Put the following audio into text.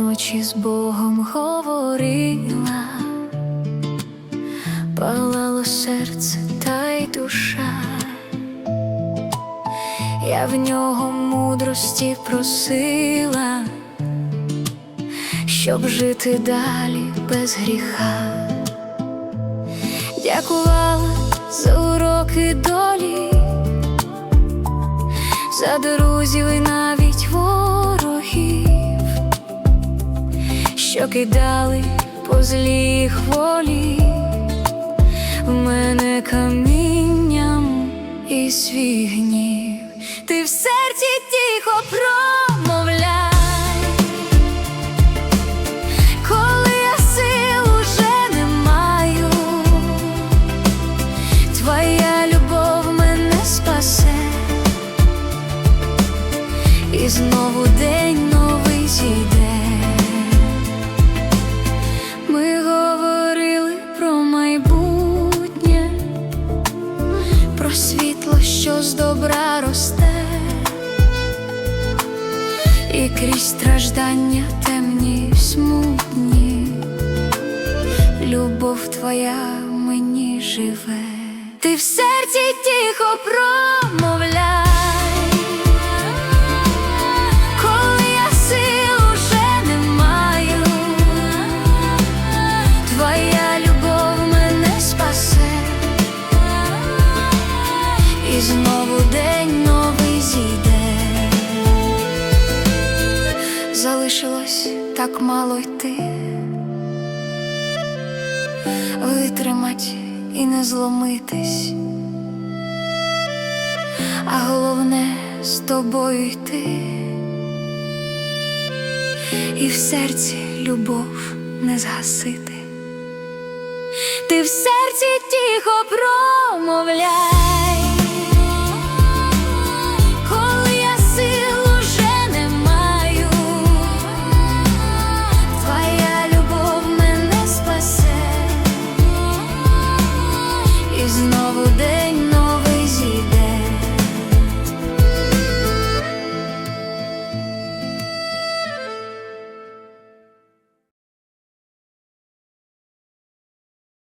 ночі з Богом говорила, палало серце та й душа, я в нього мудрості просила, щоб жити далі без гріха, дякувала за уроки долі, за друзів і навіть. Кидали по злій хволі. В мене камінням і свій гнів. Ти в серці тихо промовляй, коли я що з добра росте, і крізь страждання темні смутні, любов твоя мені живе, ти в серці тихо промовляй. День новий зійде. Залишилось так мало йти, витримать і не зломитись, а головне з тобою йти, і в серці любов не згасити. Ти в серці тихо промовляй,